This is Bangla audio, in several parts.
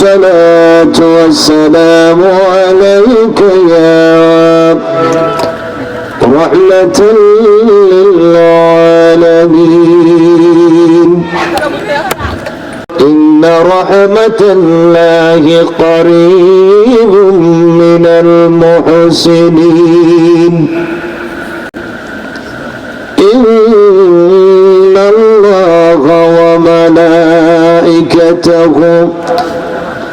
الصلاة والسلام عليك يا رحمة للعالمين. إن رحمة الله قريب من المحسنين. إن الله وملائكته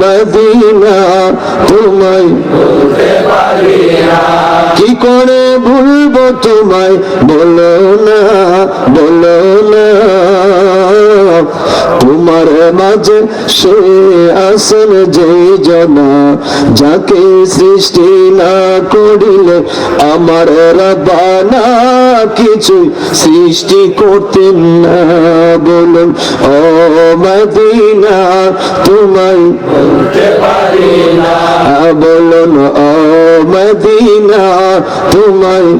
মদিনা, তোমায় কি করে ভুলবো তোমায়? বলো না বলো না। তোমার মাঝে সে আসন যেই জনা, যাকে সৃষ্টি না করিলে আমার রবানা কিছু সৃষ্টি করতেন না বলুন ও মদিনা তোমায় হ্যাঁ, বলুন ও মদিনা তোমায়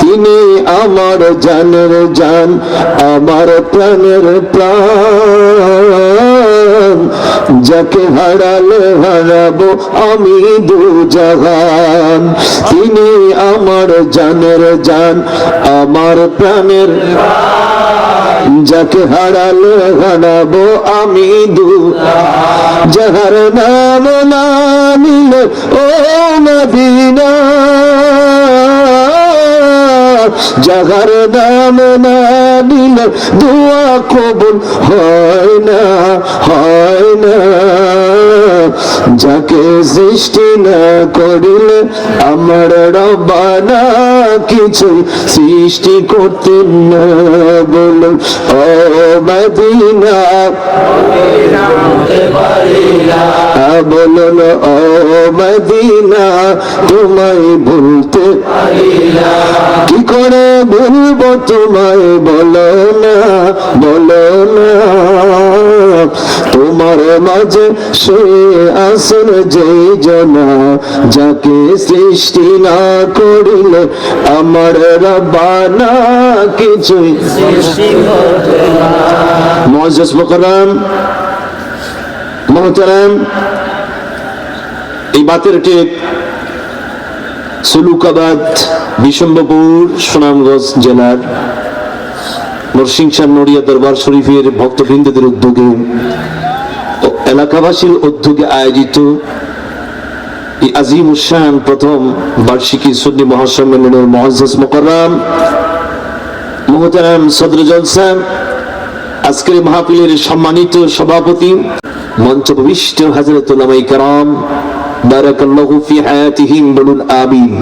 তিনি আমার জানের জান আমার প্রাণের প্রাণ। যাকে হারালে হারাবো আমি দু জাহান। তিনি আমার জানের জান, আমার প্রাণের যাকে হারালে হারাবো আমি দু যাহার নাম না নিলে ও মদিনা যাহার নাম না নিলে দোয়া কবুল হয় না হয় না। যাকে সৃষ্টি না করিলে আমার রবানা কিছু সৃষ্টি করতেন না বলুন ও মদিনা। আ বলুন ও মদিনা, তোমায় ভুলতে কি করে ভুলবো তোমায় বলো না বলো না। তোমার মাঝে সে আসন যেই জনা যাকে সৃষ্টি না করিলে আমার রবানা কিছুই মকরাম মহতারাম এই বাতের টেক সুলুকাবাদ বিশম্বপুর সুনামগঞ্জ জেলার নরসিংসার নড়িয়া দরবার শরীফের ভক্তবৃন্দদের উদ্যোগে এলাকাবাসীর উদ্যোগে আয়োজিত আজিম উসান প্রথম বার্ষিকী সুন্নি মহাসম্মেলনের মহাজাস মোকারাম মোহতারাম সদর জলসা, আজকের মাহফিলের সম্মানিত সভাপতি মঞ্চ ভবিষ্ঠ হাজরত উলামাই কারাম, বারাকাল্লাহু ফি হায়াতিহিম বলুন, আমিন।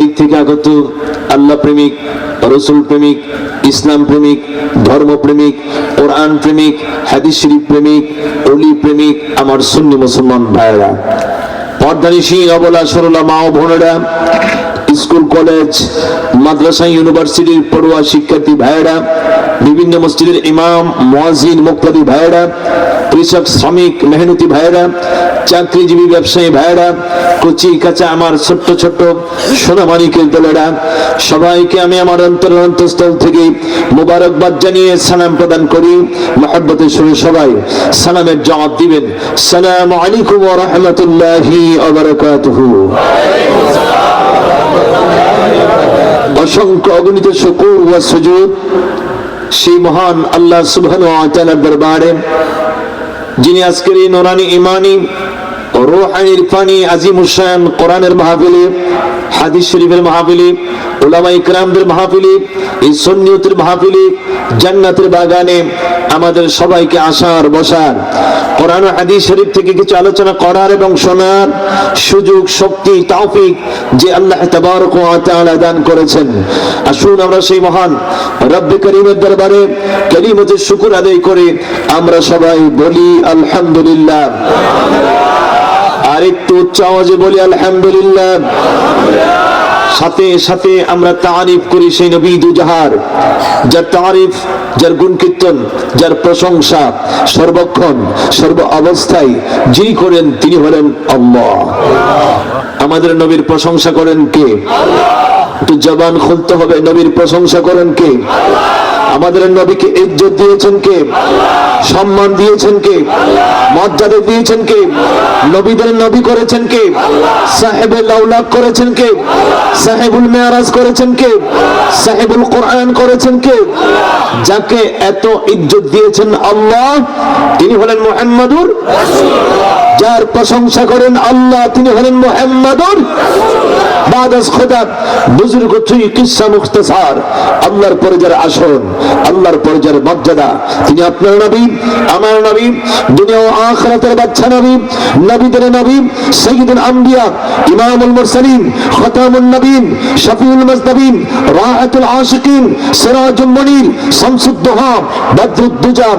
দিক থেকে আগত আল্লাহ প্রেমিক, রসুল প্রেমিক, ইসলাম প্রেমিক, ধর্ম প্রেমিক, কোরআন প্রেমিক, হাদিস শরীফ প্রেমিক অলি প্রেমিক, আমার সুন্নি মুসলমান ভাইরা পর্দানিশী অবলা সরলা মা ও বোনেরা স্কুল, কলেজ, মাদ্রাসা ইউনিভার্সিটির পড়ুয়া শিক্ষার্থী ভাইয়েরা, বিভিন্ন মসজিদের ইমাম, মুয়াজ্জিন, মুক্তাদি ভাইয়েরা, কৃষক, শ্রমিক, মেহনতি ভাইয়েরা, চাকরিজীবী ব্যবসায়ী ভাইয়েরা, কচি কাঁচা আমার ছোট্ট ছোট্ট সোনামানিকের দলেরা, সবাইকে আমি আমার অন্তর অন্তঃস্থল থেকে মোবারকবাদ জানিয়ে সালাম প্রদান করি। মহাব্বতের সঙ্গে সবাই সালামের জবাব দিবেন। সালাম আলাইকুম ওয়া রাহমাতুল্লাহি ওয়া অসংখ্য অগণিত শকুর ওয়া সুজুদ সেই মহান আল্লাহ সুবহান ওয়া তাআলার দরবারে, যিনি আজকের এই নোরানি ইমানি রোহানি ইরফানি আজিম হুসাইন কোরআনের মাহফিলে, হাদিস শরীফের মাহফিলে ওলামা ইকরামদের মাহফিলে, এই সন্নিয়তের মাহফিলে, জান্নাতের বাগানে আমাদের সবাইকে আসার বসার, কোরআন হাদিস শরীফ থেকে কিছু আলোচনা করার এবং শোনার সুযোগ, শক্তি, তৌফিক যে আল্লাহ তাবারক ওয়া তাআলা দান করেছেন। আসুন আমরা সেই মহান রব্বে করিমের দরবারে কালিমতের শুকর আদায় করে আমরা সবাই বলি আলহামদুলিল্লাহ। আর একটু উচ্চ আওয়াজে বলি, আলহামদুলিল্লাহ। সাথে সাথে আমরা তারিফ করি সেই নবী দুজাহার, যার তারিফ, যার গুণ কীর্তন যার প্রশংসা, সর্বক্ষণ, সর্ব অবস্থায় যিনি করেন, তিনি হলেন আল্লাহ। আমাদের নবীর প্রশংসা করেন কে? একটু জবান খুলতে হবে, নবীর প্রশংসা করেন কে? আমাদের নবীকে ইজ্জত দিয়েছেন কে? সম্মান দিয়েছেন কে? মর্যাদা দিয়েছেন কে? নবীদের নবী করেছেন কে? সাহেবের লাউলাক করেছেন কে? সাহেবুল মেয়ারাজ করেছেন কে? সাহেবুল কোরআন করেছেন কে? যাকে এত ইজ্জত দিয়েছেন আল্লাহ তিনি হলেন মুহাম্মাদুর যার প্রশংসা করেন আল্লাহ তিনি হলেন মুহাম্মাদুর বাদাস খোদা বুজুর্গ তুই কিসা মুখতাসার? আল্লাহর পরে যার আসন আল্লাহর পরে যার মর্যাদা। তিনি আপনার নবী, আমার নবী, দুনিয়া ও আখিরাতের বাচ্চা নবী, নবীদের নবী, সাইয়্যিদুল আম্বিয়া, ইমামুল মুরসালিন, খতামুন নবীন, শফিউল মুজনবিন রাহাতুল আশিকিন, সিরাজুল মুনির, শামসুদ্দোহা বদরুদ্দুজা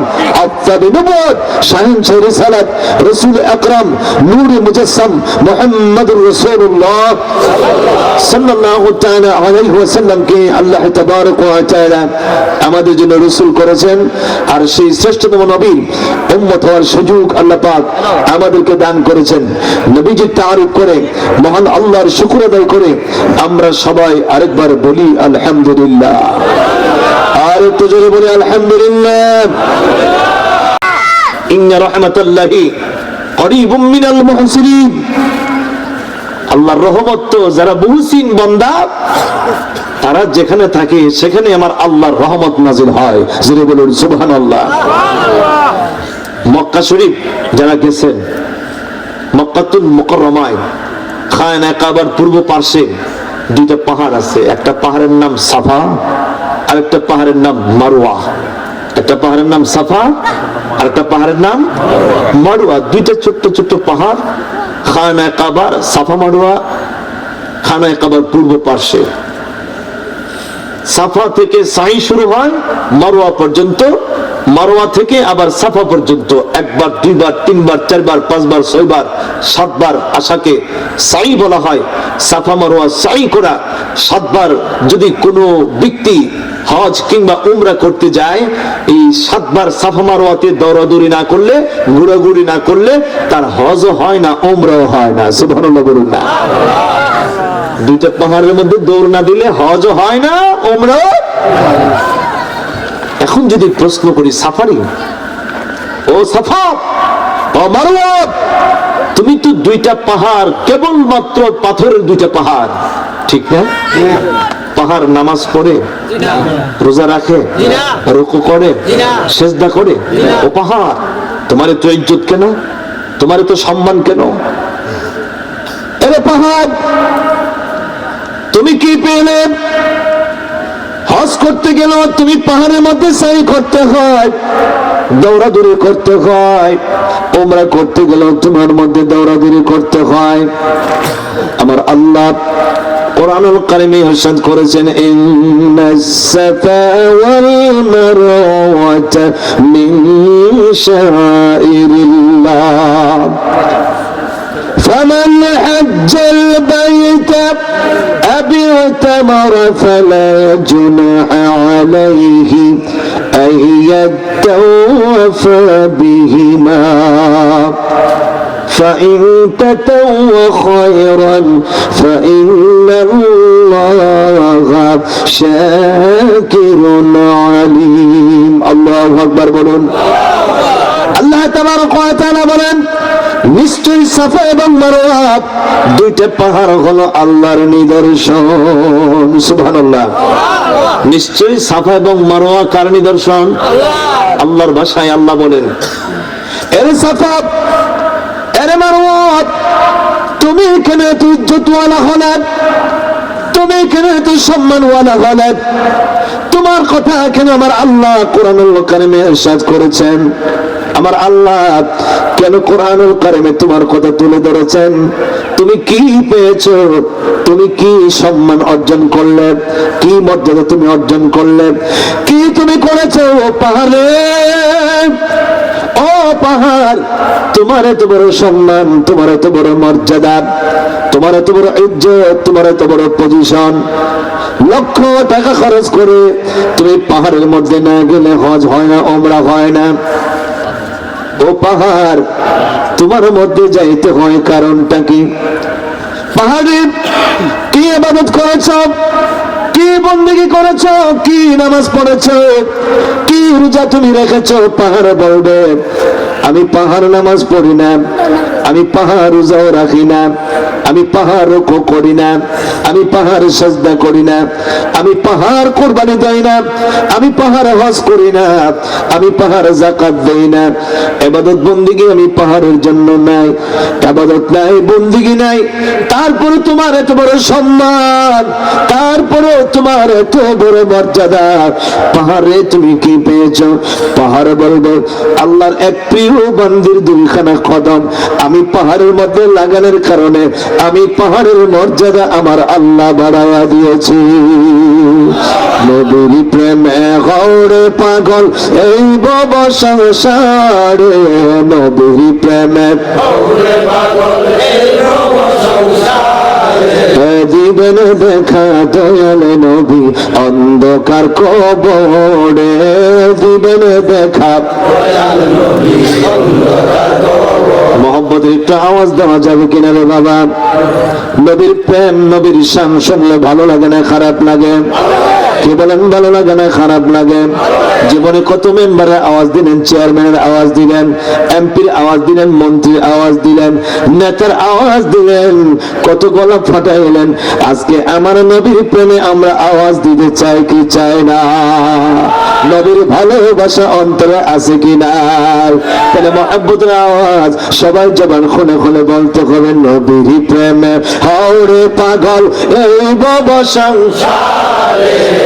আফতাব নবুয়ত শাহিনশাহ রিসালাত, রাসূল আকরাম, নূর মুজাসসাম, মুহাম্মদুর রাসূলুল্লাহ। সাল্লাল্লাহু তাআলা আলাইহি ওয়াসাল্লাম কে আল্লাহ তাবারক ওয়া তাআলা আমাদের জন্য রাসূল করেছেন, আর সেই শ্রেষ্ঠতম নবী উম্মত হওয়ার সুযোগ আল্লাহ পাক আমাদেরকে দান করেছেন। নবীজির তারিফ করে, মহান আল্লাহর শুকর আদায় করে, আমরা সবাই আরেকবার বলি, আলহামদুলিল্লাহ। আর একটু জোরে বলি, আলহামদুলিল্লাহ। ইন্না রাহমাতাল্লাহি করিবুম মিনাল মুহসিনিন। আল্লাহর রহমত তো যারা বহুসিন বন্দা, তারা যেখানে থাকে সেখানে আমার আল্লাহর রহমত নাজিল হয়। জোরে বলুন, সুবহানাল্লাহ। মক্কা শরীফ যারা গেছেন, মক্কাতুল মুকাররমায়, খায়না কাবার পূর্ব পার্শ্বে দুইটা পাহাড় আছে। একটা পাহাড়ের নাম সাফা আর একটা পাহাড়ের নাম মারওয়া। একটা পাহাড়ের নাম সাফা আর একটা পাহাড়ের নাম মারুয়া দুইটা ছোট্ট ছোট্ট পাহাড় খানায় কাবার, সাফা মারওয়া খানায় কাবার পূর্ব পার্শ্বে। সাফা থেকে সাই শুরু হয় মারোয়া পর্যন্ত, মারোয়া থেকে আবার সাফা পর্যন্ত। একবার, দুইবার, তিনবার, চারবার, পাঁচবার, ছয়বার, সাতবার আশাকে সাই বলা হয়। সাফা মারোয়া সাই করা সাতবার যদি কোনো ব্যক্তি হজ কিংবা উমরা করতে যায়, এই সাতবার সাফা মারোয়াতে দৌড়াদৌড়ি না করলে, ঘুরাঘুরি না করলে তার হজও হয় না, উমরাও হয় না। সুবহানাল্লাহ বলুন না। দুইটা পাহাড়ের মধ্যে দৌড় না দিলে হজও হয় না এখন যদি প্রশ্ন করি, সাফারি? ও সাফা, ও তুমি তো দুইটা পাহাড়, কেবলমাত্র পাথরের দুইটা পাহাড়, ঠিক না? পাহাড় নামাজ পড়ে, রোজা রাখে, রুকু করে, সেজদা করে, ও পাহাড়, তোমার তো ইজ্জত কেন? তোমার তো সম্মান কেন? এরে পাহাড়, তুমি কি পেলে? হজ করতে গেল তুমি পাহাড়ের মধ্যে সাই করতে হয়, দৌড়াদৌড়ি করতে হয় ওমরা করতে গেল তোমার মধ্যে দৌড়াদৌড়ি করতে হয়। আমার আল্লাহ কোরআনুল কারিমে ইরশাদ করেছেন ইন্নাস সাফা ওয়াল মারওয়াতা মিন শাআইরিল্লাহ فمن حج البيت اعتمر فلا جناح عليه أن يتوف بهما فإن تتوا خيرا فإن الله شاكر عليم الله أكبر বলুন আল্লাহ তাবারক ওয়া তাআলা বলেন নিশ্চয়ই সাফা এবং মারওয়া দুইটা পাহাড় হলো আল্লাহর নিদর্শন সুবহানাল্লাহ নিশ্চয়ই সাফা এবং মারওয়া কার নিদর্শন আল্লাহর ভাষায় আল্লাহ বলেন এর সাফা মারওয়া তুমি এখানে এত ইজ্জতওয়ালা হলে, তুমি এখানে এত সম্মানওয়ালা হলে, তোমার কথা এখানে আমার আল্লাহ কোরআনুল কারিমে ইরশাদ করেছেন। আমার আল্লাহ কেন কোরআনুল কারিমে তোমার কথা তুলে ধরেছেন? তুমি কি পেয়েছ? তুমি কি সম্মান অর্জন করলে? কি মর্যাদা তুমি অর্জন করলে? কি তুমি করেছ? পাহাড়ে, ও পাহাড়, তোমার এত বড় সম্মান, তোমার এত বড় মর্যাদা, তোমার এত বড় ইজ্জত, তোমার এত বড় পজিশন লক্ষ টাকা খরচ করে তুমি পাহাড়ের মধ্যে না গেলে হজ হয় না ওমরা হয় না। ও পাহাড়, তোমার মধ্যে যাইতে হয় কারণটা কি? পাহাড়ে কি আবাদত করেছ? কি বন্দিগি করেছ? কি নামাজ পড়েছ? কি রোজা তুমি রেখেছ? পাহাড় বলবে, আমি পাহাড় নামাজ পড়ি না, আমি পাহাড় রোজাও রাখি না। আমি পাহাড় রোকো করি না, আমি পাহাড় সাজদা করি না, আমি পাহাড় কোরবানি দেই না, আমি পাহাড় হজ করি না, আমি পাহাড় জাকাত দেই না। এবাদত বন্দিগি আমি পাহাড়ের জন্য নাই আবাদত নাই, বন্দিগি নাই। তারপরে তোমার এত বড় সম্মান তারপরে তোমার এত বড় মর্যাদা। পাহাড়ে তুমি কি পেয়েছ? পাহাড় বলবে, আল্লাহর এক প্রিয় বান্দির দুইখানা কদম। আমি পাহাড়ের মধ্যে লাগানোর কারণে আমি পাহাড়ের মর্যাদা আমার আল্লাহ বাড়াইয়া দিয়েছি। নবীর প্রেমে হরে পাগল এই বব সংসারে। নবীর প্রেমে দিবেন দেখা দয়াল নবী অন্ধকার কবরে। দিবেন দেখা মোহাম্মদের একটু আওয়াজ দেওয়া যাবে কিনা রে বাবা? নবীর প্রেম, নবীর শান শুনলে ভালো লাগে না, খারাপ লাগে? কি বলেন ভালো লাগে না, খারাপ লাগে। জীবনে কত মেম্বারের আওয়াজ দিলেন, চেয়ারম্যানের আওয়াজ দিলেন, এমপির আওয়াজ দিলেন, মন্ত্রীর আওয়াজ দিলেন, নেতার আওয়াজ দিলেন, কত গলা ফাটাইলেন আজকে আমার নবীর প্রেমে আমরা আওয়াজ দিতে চাই কি চাই না? নবীর ভালোবাসা অন্তরে আছে কি না? তাহলে আওয়াজ সবাই জবান খুনে খুনে বলতে হবে, নবীর প্রেমে। হাওড়ে পাগল, এই ববসাং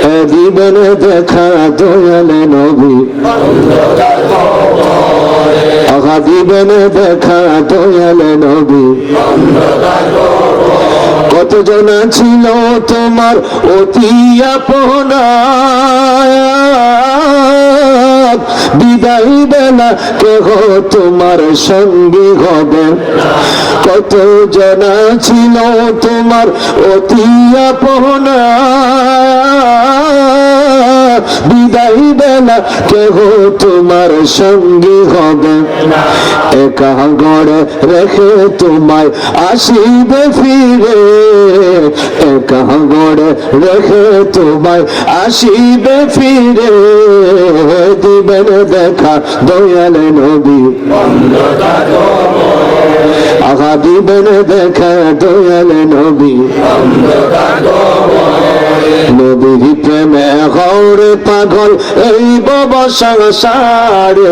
দিবেন দেখা দয়ালে নবী। দিবেন দেখা দয়ালে নবী। কতজন ছিল তোমার অতি আপনা? বিদায় বেলা কেহ তোমার সঙ্গী হবে। কত জানা ছিল তোমার অতি আপনা। বিদায় বেলা, কেহ তোমার সঙ্গী হবে একা গড়ে রেখে তোমায় আসিবে ফিরে। একা গড়ে রেখে তোমায় আসিবে ফিরে। দিবেন দেখা দয়াল নবী। আহা, দিবেন দেখা দয়াল নবী। নবীর প্রেমে গৌরে পাগল, এই বব সংসারে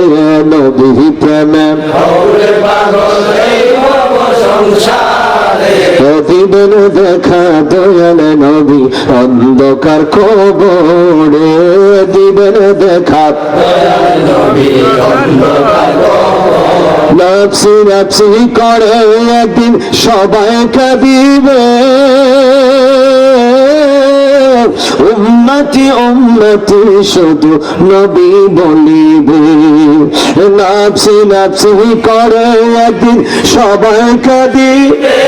নবীর প্রেমে দিবেন দেখা দয়াল নবী, অন্ধকার কবরে। দিবেন দেখা নাপসি নাপসি করে একদিন সবাই কাঁদিবে উম্মতি উম্মতি, শুধু নবী বলিবে। নাপসি নাপসি করে একদিন সবাই কাঁদিবে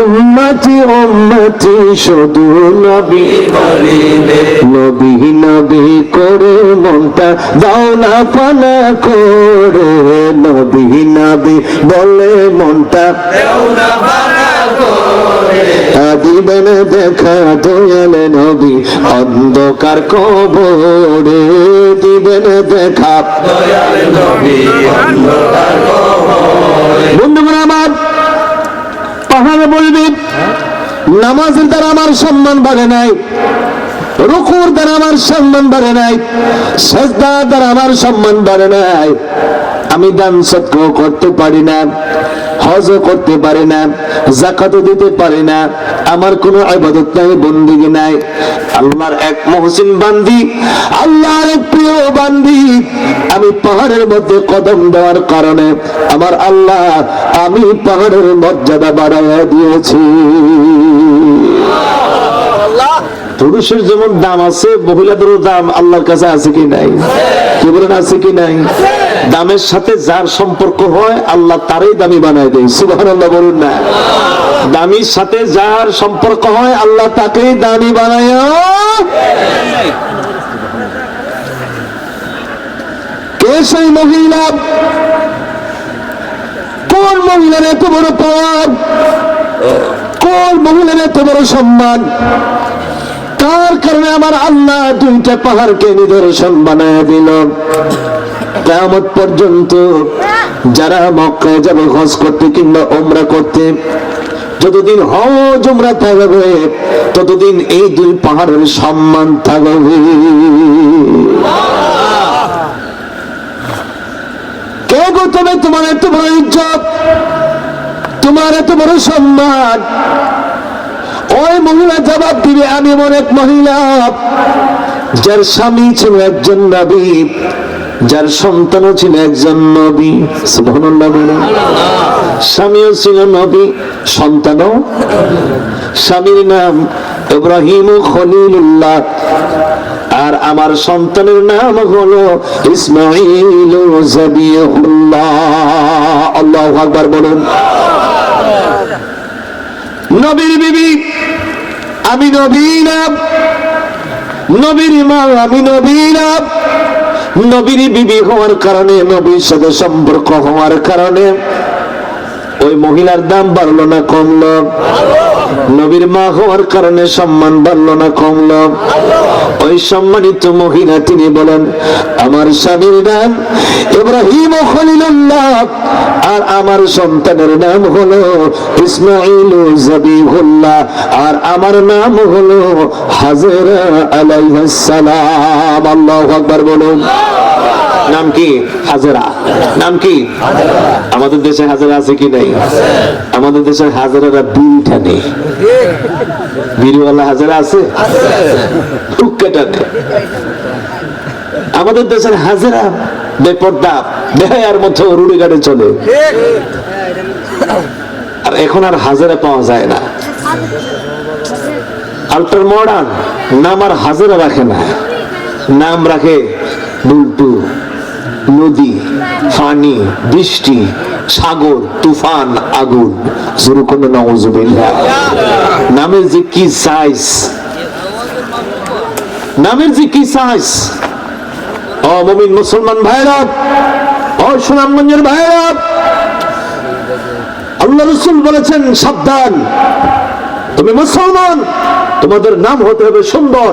উম্মতি উম্মতি, শুধু নবী বলিবে। নবী নবী করে মনটা দাও না পানা করে। নবী নবী বলে মনটা দিবেন দেখা নবী, অন্ধকার কবরে দেখা। আমার, পাহাড়ে বলবি, নামাজের দ্বারা আমার সম্মান বাড়ে নাই, রুকুর দ্বারা আমার সম্মান বাড়ে নাই, সেজদার দ্বারা আমার সম্মান বাড়ে নাই। আমি দান সত্য করতে পারি না। হজ করতে পারি না জাকাতও দিতে পারি না, আমার কোনো আবাদত নাই, বন্দিগি নাই। আল্লাহর এক মহসিন বান্দি, আল্লাহর প্রিয় বান্দি, আমি পাহাড়ের মধ্যে কদম দেওয়ার কারণে আমার আল্লাহ আমি পাহাড়ের মর্যাদা বাড়াইয়া দিয়েছি। পুরুষের যেমন দাম আছে, মহিলাদেরও দাম আল্লাহর কাছে আছে কি নাই? কি বলেন, আছে কি নাই? দামের সাথে যার সম্পর্ক হয়, আল্লাহ তারই দামি বানায় দেয়। সুবাহ বলুন না। দামির সাথে যার সম্পর্ক হয়, আল্লাহ তাকেই দামি বানায়। কে সেই মহিলা? কোন মহিলার এত বড় পাওয়ার? কোন মহিলার এত বড় সম্মান? তার কারণে আমার আল্লাহ দুইটা পাহাড়কে নিদর্শন বানায় দিল? কেমন পর্যন্ত যারা মক্কায় যাবে, হজ করতে কিংবা ওমরা করতে, যতদিন হজ ওমরা থাকবে, ততদিন এই দুই পাহাড়ের সম্মান থাকবে। কে গো তবে তোমার এত বড় ইজ্জত, তোমার এত বড় সম্মান। ওই মহিলা জবাব দিবে, আমি এমন এক মহিলা, যার স্বামী ছিল একজন নবী যার সন্তানও ছিল একজন নবী। স্বামীও ছিল নবী, সন্তানও। স্বামীর নাম ইব্রাহিম খলিলুল্লাহ। আর আমার সন্তানের নাম হলো ইসমাইল আল্লাহু আকবার বলুন। নবীর বিবি, আমি নবীরাম নবীর মা, আমি নবীরাম নবীর বিবি হওয়ার কারণে নবীর সাথে সম্পর্ক হওয়ার কারণে ওই মহিলার দাম বাড়লো না কমলো। নবীর মা হওয়ার কারণে সম্মান বাড়লো না কমলো। ওই সম্মানিত মহিলা তিনি বলেন, আমার স্বামীর নাম ইব্রাহিম আর আমার সন্তানের নাম হলো ইসমাইল জাবিহুল্লাহ আর আমার নাম হলো হাজরা আলাইহিস সালাম। আল্লাহু আকবার বলুন। নাম কি? হাজরা। নাম কি? আমাদের দেশে হাজারা আছে কি নাই? আমাদের দেশের হাজারারা বিড়ি টানে বিড়িওয়ালা হাজারা আছে? টুক্কা আমাদের দেশের হাজারা বেপর্দা, বেহায়ার মতো রুড়ি গাড়ি চলে। আর এখন আর হাজারা পাওয়া যায় না। আল্ট্রা মডার্ন নাম আর হাজারা রাখে না। নাম রাখে বুলটু। নদী পানি বৃষ্টি, সাগর, তুফান, আগুন। নামের যে কি সাইজ নামের যে কি সাইজ ও মুমিন মুসলমান ভাইরা, ও সুনামগঞ্জের ভাইরা, আল্লাহ রসুল বলেছেন, সাবধান। তুমি মুসলমান, তোমাদের নাম হতে হবে সুন্দর।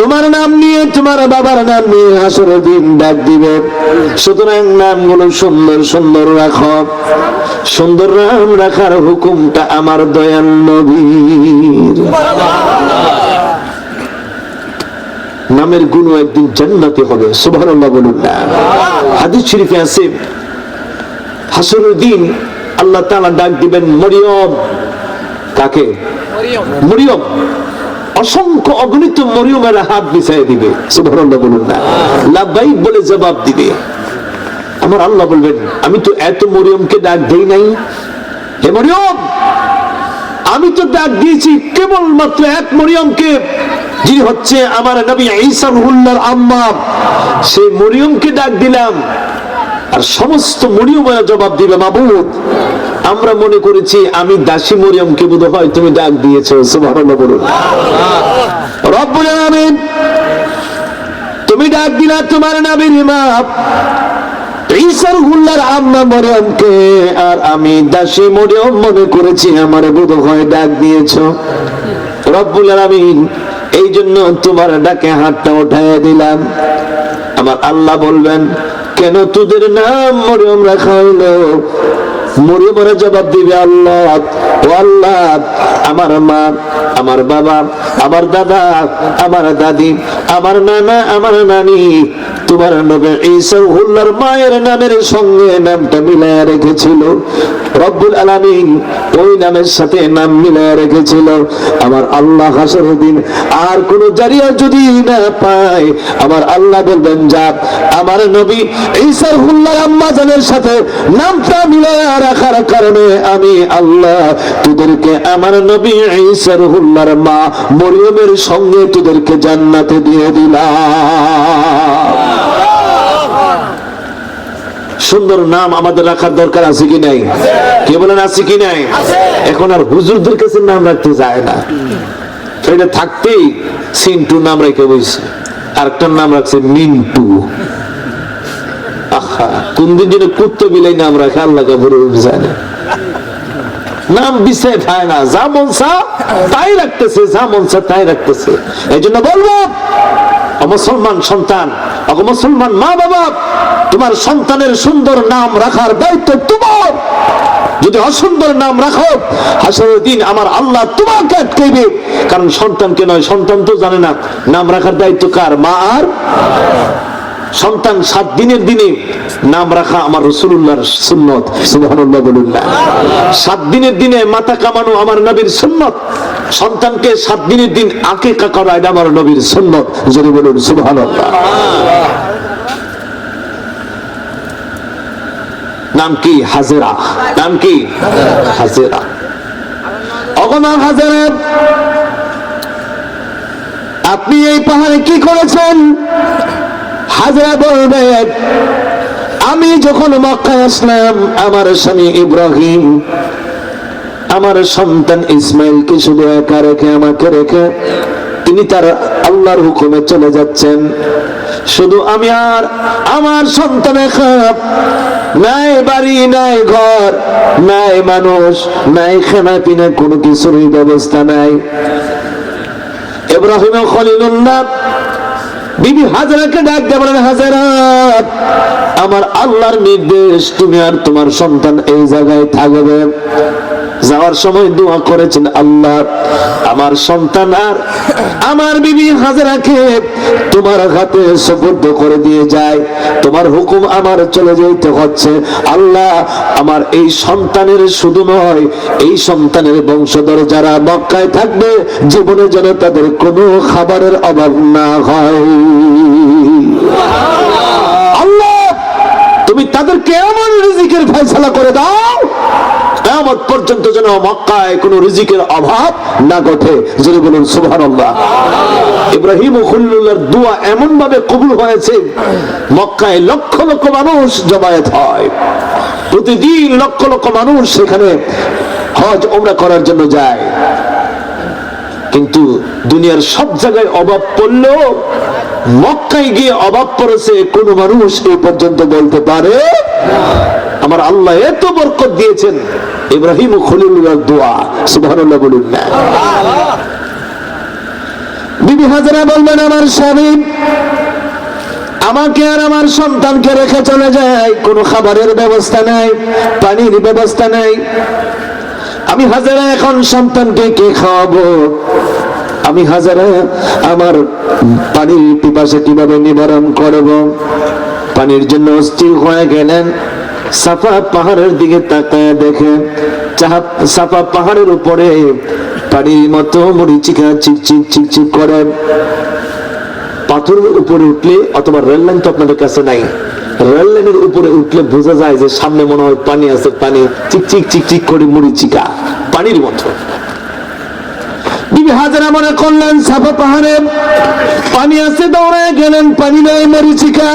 তোমার নাম নিয়ে, তোমার বাবার নাম নিয়ে হাসরের দিন ডাক দিবে। সুতরাং নামগুলো সুন্দর সুন্দর রাখো। সুন্দর নাম রাখার হুকুমটা আমার দয়াল নবীর। নামের গুণ একদিন জান্নাতে হবে, সুবহানাল্লাহ বলুন না। হাদিস শরীফে আছে, হাসরের দিন আল্লাহ তাআলা ডাক দিবেন মরিয়ম। কাকে? মরিয়ম। অসংখ্য অগণিত মরিয়মের হাত বিছাই দিবে। সুবহানাল্লাহ বলুন না। লাব্বাইক বলে জবাব দিবে। আমার আল্লাহ বলবেন, আমি তো এত মরিয়মকে ডাক দেই নাই। হে মরিয়ম, আমি তো ডাক দিয়েছি কেবলমাত্র এক মরিয়মকে, যিনি হচ্ছে আমার নবী ঈসা রুহুল্লাহর আম্মা। সেই মরিয়মকে ডাক দিলাম। আর সমস্ত মরিয়মেরা জবাব দিবে, মাবুদ, আমরা মনে করেছি আমি দাসী মরিয়মকে বোধ হয় তুমি ডাক দিয়েছ, সুবহানাল্লাহ বলুন। তুমি ডাক দিলা তোমার নবীর মা ঈসার হুল্লার আম্মা মরিয়মকে, আর আমি দাসী মরিয়ম মনে করেছি আমার বোধ হয় ডাক দিয়েছ। রব্বুল এই জন্য তোমার ডাকে হাতটা উঠায় দিলাম। আমার আল্লাহ বলবেন কেন তোদের নাম মরিয়ম রাখা হইল মরিয়মরা জবাব দিবে আল্লাহ। ও আল্লাহ, আমার মা, আমার বাবা, আমার দাদা, আমার দাদি, আমার নানা, আমার নানি তোমার নবে ঈসা হুল্লার মায়ের নামের সঙ্গে নামটা মিলায় রেখেছিল। রব্বুল আলামিন ওই নামের সাথে নাম মিলায় রেখেছিল। আমার আল্লাহ হাসরের দিন আর কোন জারিয়া যদি না পায়, আমার আল্লাহ বলবেন, যা, আমার নবী ঈসা হুল্লার আম্মা জানের সাথে নামটা মিলায় রাখার কারণে আমি আল্লাহ তোদেরকে, আমার নবী ঈসার হুল্লার মা মরিয়মের সঙ্গে তোদেরকে জান্নাতে দিয়ে দিলাম। সুন্দর নাম আমাদের রাখার দরকার আছে কি নাই? কে বলেন আছে কি নাই? এখন আর হুজুরদের কাছে নাম রাখতে যায় না। এটা থাকতেই সিন্টু নাম রেখে বইছে। আরেকটার নাম রাখছে মিন্টু। আহা, কোন দিন যেন কুত্ত বিলাই নাম রাখে, আল্লাহ নাম বিষয় না, যা মনসা তাই রাখতেছে, যা মনসা তাই রাখতেছে। এই জন্য বলব মুসলমান সন্তান মুসলমান মা বাবা তোমার সন্তানের সুন্দর নাম রাখার দায়িত্ব তোমার। যদি অসুন্দর নাম রাখো, হাসরের দিন আমার আল্লাহ তোমাকে আটকাইবে। কারণ সন্তানকে নয়, সন্তান তো জানে না, নাম রাখার দায়িত্ব কার, মা আর? সন্তান সাত দিনের দিনে নাম রাখা আমার রসুল্লাহর সুন্নত, সুবহানাল্লাহ বলুন। সাত দিনের দিনে মাথা কামানো আমার নবীর সুন্নত, সন্তানকে সাত দিনের দিন আকে করা এটা আমার নবীর সুন্নত যদি বলুন, সুবহানাল্লাহ। নাম কি? হাজেরা। নাম কি? হাজেরা। অগমা হাজেরা আপনি এই পাহাড়ে কি করেছেন? হাজরা বলবে, আমি যখন মক্কায় আসলাম, আমার স্বামী ইব্রাহিম, আমার সন্তান ইসমাইলকে শুধু একা রেখে আমাকে রেখে, তিনি তার আল্লাহর হুকুমে চলে যাচ্ছেন। শুধু আমি আর আমার সন্তান নাই বাড়ি, নাই ঘর, নাই মানুষ, নাই খানা পিনা কোনো কিছুরই ব্যবস্থা নাই। ইব্রাহিম খলিলুল্লাহ বিবি হাজারাকে ডাক দিয়ে বলেন, হাজারাত, আমার আল্লাহর নির্দেশ, তুমি আর তোমার সন্তান এই জায়গায় থাকবে। যাওয়ার সময় দোয়া করেছেন, আল্লাহ, আমার সন্তান আর আমার বিবি হাজারাকে তোমার হাতে সুপর্দ করে দিয়ে যায়। তোমার হুকুম আমার চলে যেতে হচ্ছে। আল্লাহ, আমার এই সন্তানের শুধু নয়, এই সন্তানের বংশধর যারা মক্কায় থাকবে, জীবনে যেন তাদের কোনো খাবারের অভাব না হয়। আল্লাহ, তুমি তাদেরকে এমন রিজিকের ফয়সালা করে দাও কেমন পর্যন্ত যেন মক্কায় কোন রিজিকের অভাব না ঘটে। যদি বলুন সুভান ইব্রাহিম ও খলিলুল্লাহর দোয়া এমন ভাবে কবুল হয়েছে, মক্কায় লক্ষ লক্ষ মানুষ জমায়েত হয়। প্রতিদিন লক্ষ লক্ষ মানুষ সেখানে হজ ওমরা করার জন্য যায়। কিন্তু দুনিয়ার সব জায়গায় অভাব পড়লেও মক্কায় গিয়ে অভাব পড়েছে, কোন মানুষ এই পর্যন্ত বলতে পারে আমার আল্লাহ এত বরকত দিয়েছেন। ইব্রাহিম খলিলুল্লাহ দোয়া, সুবহানাল্লাহ বলুন না। বিবি হাজারা বলবেন, আমার স্বামী, আমাকে আর আমার সন্তানকে রেখে চলে যায়। কোনো খাবারের ব্যবস্থা নাই, পানির ব্যবস্থা নাই। আমি হাজারা এখন সন্তানকে কে খাওয়াবো? আমি হাজারা আমার পানির পিপাসা কীভাবে নিবারণ করব? পানির জন্য অস্থির হয়ে গেলেন। সাফা পাহাড়ের দিকে তাকায় দেখে সাফা পাহাড়ের উপরে পানির মতো মরিচিকা চিকচিক চিকচিক করে। পাথরের উপরে উঠলে অথবা রেল লাইন তো আপনাদের কাছে নাই। রেল লাইনের উপরে উঠলে বোঝা যায় যে সামনে মনে হয় পানি আছে, পানি চিকচিক চিকচিক করে মরিচিকা পানির মতো। বিবি হাজারা মনে করলেন, সাফা পাহাড়ে পানি আছে দৌড়ায় গেলেন, পানি নাই মরিচিকা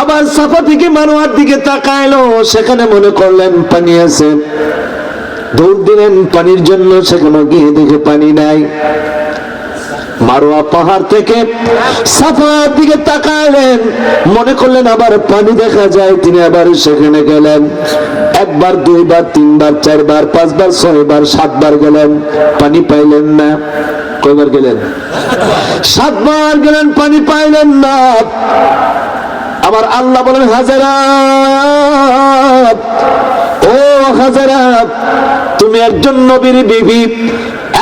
আবার সাফা থেকে মানোয়ার দিকে তাকাইলো, সেখানে মনে করলেন পানি আছে। দৌড় দিলেন, পানির জন্য সেখানে গিয়ে দেখে পানি নাই। মারোয়া পাহাড় থেকে সাফার দিকে তাকালেন মনে করলেন আবার পানি দেখা যায়, তিনি আবার সেখানে গেলেন। একবার, দুইবার, তিনবার, চারবার, পাঁচবার, ছয়বার, সাতবার গেলেন, পানি পাইলেন না। কয়বার গেলেন? সাতবার গেলেন, পানি পাইলেন না। আবার আল্লাহ বলেন, হাজারা, ও হাজারা, তুমি একজন নবীর বিবি,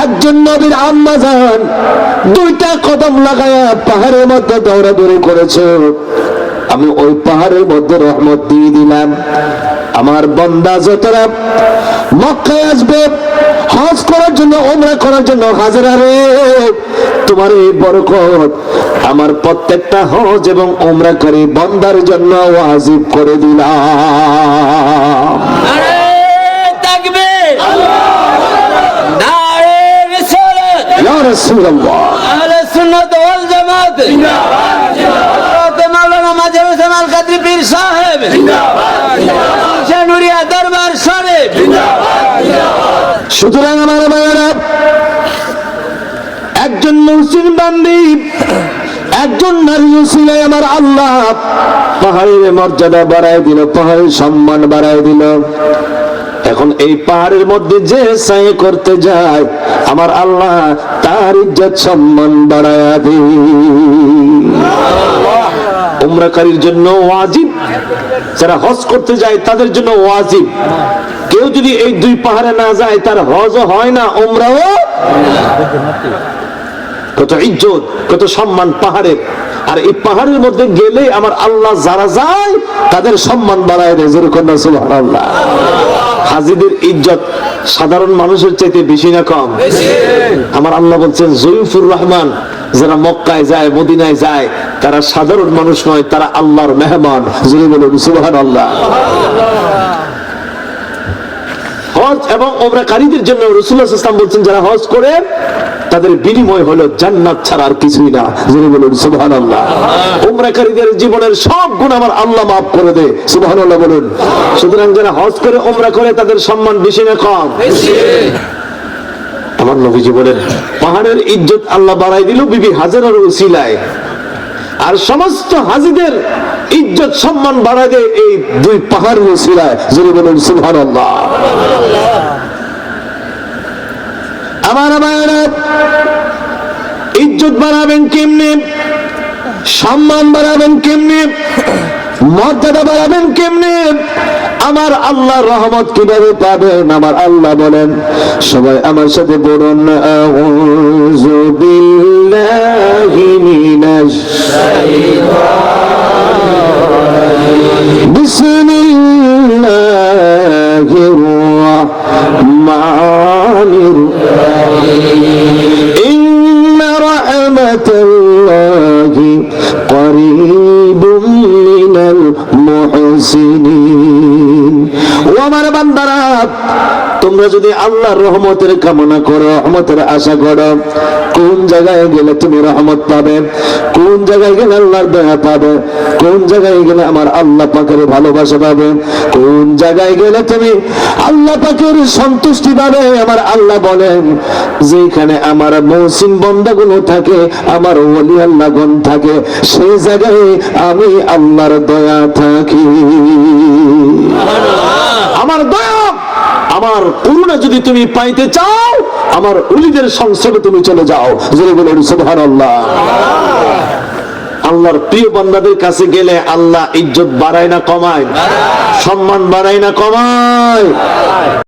একজন নবীর আম্মা যান দুইটা কদম লাগায়া পাহাড়ের মধ্যে দৌড়াদৌড়ি করেছ। আমি ওই পাহাড়ের মধ্যে রহমত দিয়ে দিলাম। আমার বন্দা যতরা মক্কায় আসবে, হজ করার জন্য ওমরা করার জন্য হাজারা রে, তোমার এই বরকত আমার প্রত্যেকটা হজ এবং ওমরা করে বন্দার জন্য ওয়াজিব করে দিলাম। সুতরাং আমার একজন মুসলিম বান্দি একজন নারী উসিলায় আমার আল্লাহ পাহাড়ের মর্যাদা বাড়ায় দিল, পাহাড়ের সম্মান বাড়ায় দিল। এখন এই পাহাড়ের মধ্যে যে সাই করতে যায়, আমার আল্লাহ তার ইজ্জত সম্মান বাড়ায় দিই উমরাকারীর জন্য ওয়াজিব, যারা হজ করতে যায় তাদের জন্য ওয়াজিব। কেউ যদি এই দুই পাহাড়ে না যায়, তার হজ হয় না, উমরাও কত ইজ্জত, কত সম্মান পাহাড়ের আর এই পাহাড়ের মধ্যে গেলে আমার আল্লাহ যারা যায়, তাদের সম্মান বাড়ায় দেয়। সুবহানাল্লাহ। হাজিদের ইজ্জত সাধারণ মানুষের চাইতে বেশি না কম? আমার আল্লাহ বলছেন জয়ুফুর রহমান, যারা মক্কায় যায়, মদিনায় যায়, তারা সাধারণ মানুষ নয়, তারা আল্লাহর মেহমান। বলুন সুবহান আল্লাহ হজ এবং ওমরাকারীদের জন্য রসুল্লাহ ইসলাম বলছেন যারা হজ করে তাদের বিনিময় হলো জান্নাত ছাড়া আর কিছুই না। যিনি বলুন সুবহান আল্লাহ ওমরাকারীদের জীবনের সব গুণ আমার আল্লাহ মাফ করে দে। সুবহান আল্লাহ বলুন। সুতরাং যারা হজ করে ওমরা করে তাদের সম্মান বেশি না কম। আমার নবীজি বলেন পাহাড়ের ইজ্জত আল্লাহ বাড়াই দিল বিবি হাজারের উসিলায়। আর সমস্ত হাজিদের ইজ্জত সম্মান দেয় এই দুই পাহাড় উসিলায়। যিনি বলুন আল্লাহ আমার মায়েরা ইজ্জত বাড়াবেন কেমনে? সম্মান বাড়াবেন কেমনে? মর্যাদা বাড়াবেন কেমনে? আমার আল্লাহ রহমত কীভাবে পাবেন? আমার আল্লাহ বলেন, সবাই আমার সাথে বলুন আউযু বিল্লাহি মিনাশ بسم الله الرحمن الرحيم. إن رحمة الله قريب من المحسنين. ও আমার বান্দারা, তোমরা যদি আল্লাহর রহমতের কামনা করো, রহমতের আশা করো, কোন জায়গায় গেলে তুমি রহমত পাবে? কোন জায়গায় গেলে আল্লাহর দয়া পাবে? কোন জায়গায় গেলে আমার আল্লাহ পাকের ভালোবাসা পাবে? কোন জায়গায় গেলে তুমি আল্লাহ পাকের সন্তুষ্টি পাবে? আমার আল্লাহ বলেন, যেখানে আমার মৌসিম বন্দাগুলো থাকে, আমার ওলি আল্লাহগণ থাকে সেই জায়গায় আমি আল্লাহর দয়া থাকি। আমার দয়া, আমার করুণা যদি তুমি পাইতে চাও, আমার উলিদের সংসদে তুমি চলে যাও। জোরে বলেন সুবহান আল্লাহ আল্লাহর প্রিয় বান্দাদের কাছে গেলে আল্লাহ ইজ্জত বাড়ায় না কমায়, সম্মান বাড়ায় না কমায়।